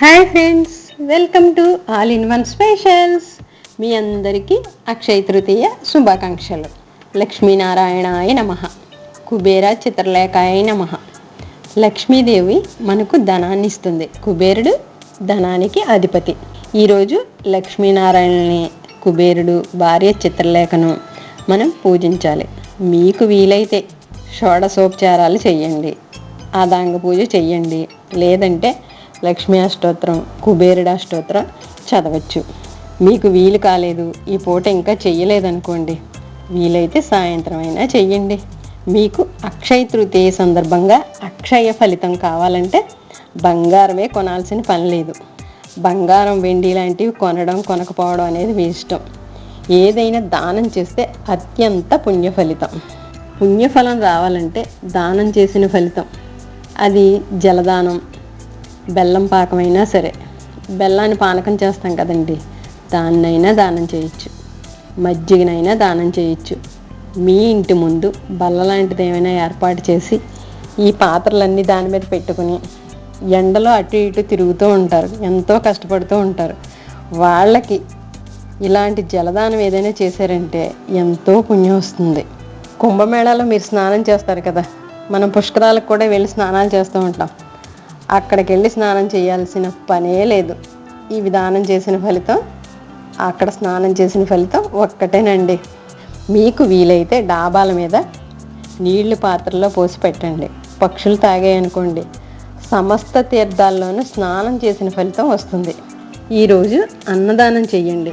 Hi friends welcome to all in one specials మీ అందరికీ అక్షయ తృతీయ శుభాకాంక్షలు. లక్ష్మీనారాయణాయ నమ. కుబేర చిత్రలేఖాయ నమ. లక్ష్మీదేవి మనకు ధనాన్ని ఇస్తుంది కుబేరుడు ధనానికి అధిపతి. ఈరోజు లక్ష్మీనారాయణని కుబేరుడు భార్య చిత్రలేఖను మనం పూజించాలి. మీకు వీలైతే షోడసోపచారాలు చెయ్యండి. ఆదాంగ పూజ చేయండి లేదంటే లక్ష్మీ అష్టోత్తరం కుబేరుడు అష్టోత్తరం చదవచ్చు. మీకు వీలు కాలేదు ఈ పూట ఇంకా చెయ్యలేదనుకోండి. వీలైతే సాయంత్రం అయినా చెయ్యండి. మీకు అక్షయ తృతీయ సందర్భంగా అక్షయ ఫలితం కావాలంటే బంగారమే కొనాల్సిన పని లేదు. బంగారం వెండి లాంటివి కొనడం కొనకపోవడం అనేది మీ ఇష్టం. ఏదైనా దానం చేస్తే అత్యంత పుణ్య ఫలితం. పుణ్యఫలం రావాలంటే దానం చేసిన ఫలితం. అది జలదానం బెల్లం పాకమైనా సరే. బెల్లాన్ని పానకం చేస్తాం కదండి. దాన్నైనా దానం చేయొచ్చు. మజ్జిగనైనా దానం చేయొచ్చు. మీ ఇంటి ముందు బల్ల లాంటిది ఏమైనా ఏర్పాటు చేసి ఈ పాత్రలన్నీ దాని మీద పెట్టుకుని ఎండలో అటు ఇటు తిరుగుతూ ఉంటారు. ఎంతో కష్టపడుతూ ఉంటారు. వాళ్ళకి ఇలాంటి జలదానం ఏదైనా చేశారంటే ఎంతో పుణ్యం వస్తుంది. కుంభమేళాలో మీరు స్నానం చేస్తారు కదా. మనం పుష్కరాలకు కూడా వెళ్ళి స్నానాలు చేస్తూ ఉంటాం. అక్కడికి వెళ్ళి స్నానం చేయాల్సిన పనే లేదు. ఈ విధానం చేసిన ఫలితం అక్కడ స్నానం చేసిన ఫలితం ఒక్కటేనండి. మీకు వీలైతే డాబాల మీద నీళ్ళు పాత్రలో పోసి పెట్టండి. పక్షులు తాగాయనుకోండి సమస్త తీర్థాల్లోనూ స్నానం చేసిన ఫలితం వస్తుంది. ఈరోజు అన్నదానం చెయ్యండి.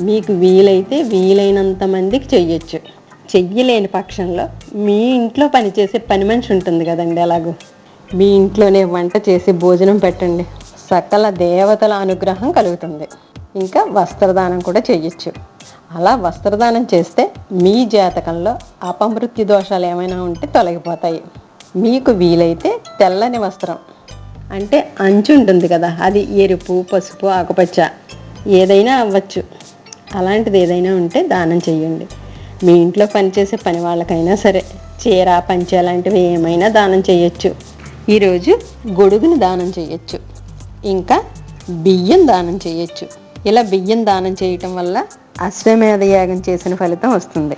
మీకు వీలైతే వీలైనంత మందికి చెయ్యొచ్చు. చెయ్యలేని పక్షంలో మీ ఇంట్లో పనిచేసే పని మనిషి ఉంటుంది కదండి అలాగూ. మీ ఇంట్లోనే వంట చేసి భోజనం పెట్టండి. సకల దేవతల అనుగ్రహం కలుగుతుంది. ఇంకా వస్త్రదానం కూడా చేయొచ్చు. అలా వస్త్రదానం చేస్తే మీ జాతకంలో అపమృత్యు దోషాలు ఏమైనా ఉంటే తొలగిపోతాయి. మీకు వీలైతే తెల్లని వస్త్రం. అంటే అంచు ఉంటుంది కదా అది ఎరుపు పసుపు ఆకుపచ్చ ఏదైనా అవ్వచ్చు. అలాంటిది ఏదైనా ఉంటే దానం చేయండి. మీ ఇంట్లో పనిచేసే పని వాళ్ళకైనా సరే చీర పంచ లాంటివి ఏమైనా దానం చేయొచ్చు. ఈరోజు గొడుగుని దానం చేయొచ్చు. ఇంకా బియ్యం దానం చేయొచ్చు. ఇలా బియ్యం దానం చేయటం వల్ల అశ్వమేధ యాగం చేసిన ఫలితం వస్తుంది.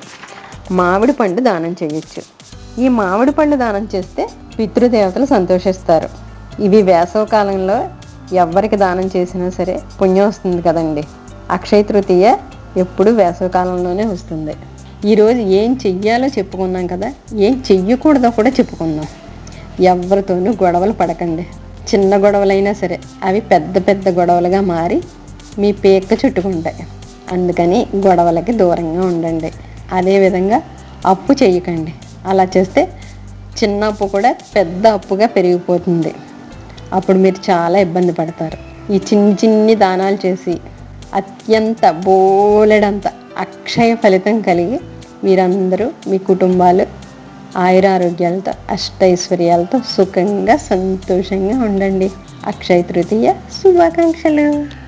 మామిడి పండు దానం చేయొచ్చు. ఈ మామిడి పండు దానం చేస్తే పితృదేవతలు సంతోషిస్తారు. ఇవి వేసవ కాలంలో ఎవ్వరికి దానం చేసినా సరే పుణ్యం వస్తుంది కదండి. అక్షయ తృతీయ ఎప్పుడు వేసవ కాలంలోనే వస్తుంది. ఈరోజు ఏం చెయ్యాలో చెప్పుకున్నాం కదా? ఏం చెయ్యకూడదో కూడా చెప్పుకుందాం. ఎవరితోనూ గొడవలు పడకండి. చిన్న గొడవలైనా సరే అవి పెద్ద పెద్ద గొడవలుగా మారి మీ పేక్క చుట్టుకుంటాయి. అందుకని గొడవలకి దూరంగా ఉండండి. అదేవిధంగా అప్పు చేయకండి. అలా చేస్తే చిన్న అప్పు కూడా పెద్ద అప్పుగా పెరిగిపోతుంది. అప్పుడు మీరు చాలా ఇబ్బంది పడతారు. ఈ చిన్ని చిన్ని దానాలు చేసి అత్యంత బోలెడంత అక్షయ ఫలితం కలిగి మీరందరూ మీ కుటుంబాలు ఆయురారోగ్యాలతో అష్టైశ్వర్యాలతో సుఖంగా సంతోషంగా ఉండండి. అక్షయ తృతీయ శుభాకాంక్షలు.